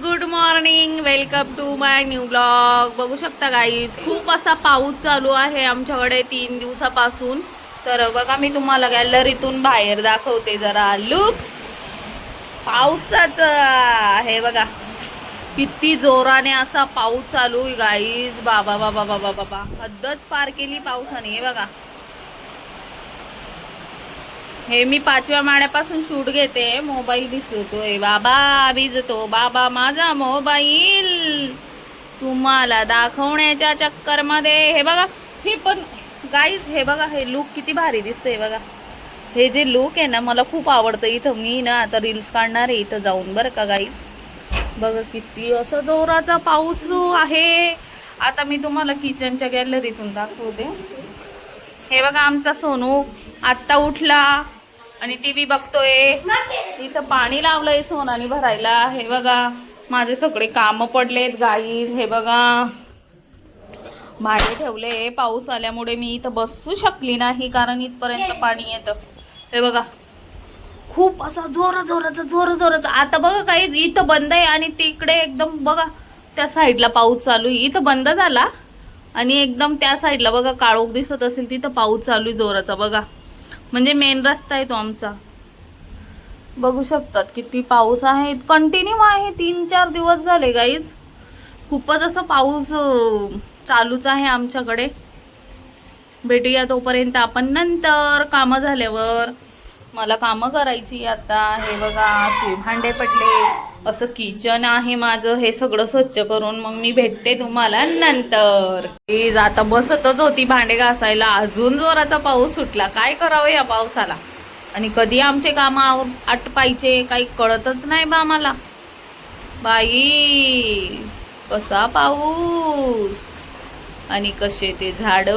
Good morning welcome to my new blog बघू शकता guys खूप असा पाऊस चालू आहे आमच्याकडे तीन दिवसापासून. तर बघा मी तुम्हाला गॅलरीतून बाहेर दाखवते जरा. लुक पावसाचं आहे बघा. किती जोराने असा पाऊस चालू गाईज बाबा बाबा बाबा बाबा. हद्दच पार केली पावसाने बघा. हे मी पाचव्या माळ्यापासून शूट घेते. मोबाईल भिजतोय बाबा भिजतो. बाबा माझा मोबाईल. तुम्हाला दाखवण्याच्या चक्करमध्ये हे बघा हे पण गाईज हे बघा हे लुक किती भारी दिसतंय बघा. हे जे लुक आहे ना मला खूप आवडतं. इथं मी ना आता रील्स काढणार आहे. इथं जाऊन बरं का गाईज बघा किती असं जोराचा पाऊस आहे. आता मी तुम्हाला किचनच्या गॅलरीतून दाखवते. हे बघा आमचा सोनू. आत्ता उठला. आणि टीव्ही बघतोय. इथं पाणी लावलंय सोनानी भरायला. हे बघा माझे सगळे काम पडलेत गाईज हे बघा. भांडे ठेवले. पाऊस आल्यामुळे मी इथं बसू शकली नाही कारण इथपर्यंत पाणी येतं. हे बघा. खूप असा जोर जोराचा जोर जोराचा आता बघा काहीच इथं बंद आहे आणि तिकडे एकदम बघा त्या साईडला पाऊस चालू आहे. इथं बंद झाला आणि एकदम त्या साईडला बघा काळोख दिसत असेल तिथं पाऊस चालू आहे जोराचा. बघा. म्हणजे मेन रस्ता आहे तो आमचा. बघू शकतात किती पाऊस आहे. कंटिन्यू आहे. तीन चार दिवस झाले गाईज खूपच असं पाऊस चालूच आहे आमच्याकडे. भेटूया तोपर्यंत आपण. नंतर कामं झाल्यावर. मला कामं करायची आता. हे बघा शिवभांडे पडले. असं किचन आहे माझं. हे सगळं स्वच्छ करून मग मी भेटते तुम्हाला नंतर. प्लीज आता बसतच होती भांडे घासायला. अजून जोराचा पाऊस सुटला. काय करावं या पावसाला? आणि कधी आमचे काम आटपायचे काही कळतच नाही बा मला. बाई कसा पाऊस? आणि कसे ते झाड?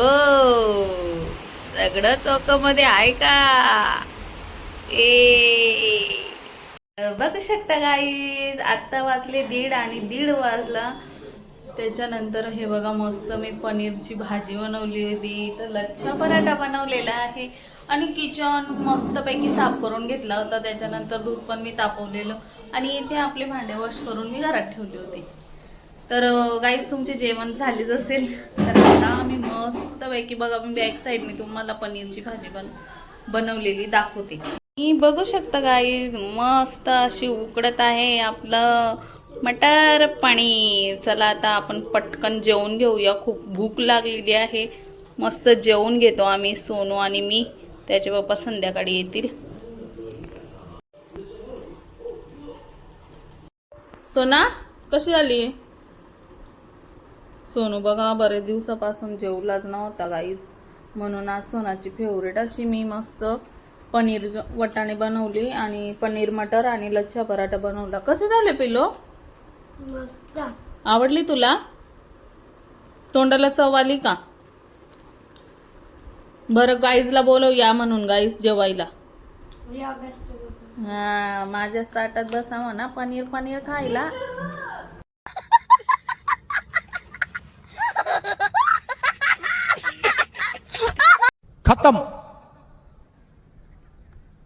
सगळं चौकामध्ये आहे का? ए. बघू शकता गाईज आत्ता वाजले दीड आणि दीड वाजला. त्याच्यानंतर हे बघा मस्त मी पनीरची भाजी बनवली होती. तर लच्छा पराठा बनवलेला आहे. आणि किचन मस्तपैकी साफ करून घेतला होता. त्याच्यानंतर दूध पण मी तापवलेलं. आणि इथे आपले भांडे वॉश करून मी घरात ठेवले होते. तर गाईज तुमचे जेवण झालेच असेल. तर आता आम्ही मस्तपैकी बघा मी बॅक साईडने तुम्हाला पनीरची भाजी बन बनवलेली दाखवते. मी बघू शकता गाईज मस्त अशी उकडत आहे आपलं मटर पाणी चला आता आपण पटकन जेवून घेऊया. खूप भूक लागलेली आहे. मस्त जेवून घेतो आम्ही सोनू आणि मी. त्याचे पप्पा संध्याकाळी येतील. सोना कशी झाली सोनू बघा बरेच दिवसापासून जेवलाच नव्हता गाईज म्हणून आज सोनाची फेवरेट अशी मी मस्त पनीर वटाणे बनवली आणि पनीर मटर आणि लच्छा पराठा बनवला. कसे झाले पिलो मस्त. आवडली तुला? तोंडाला चव आली का? बरं गाईजला बोलव या म्हणून गाईज जेवायला. या बेस्ट होतं. हा माझ्या ताटात बसा म्हणा पनीर पनीर खायला. खत्म.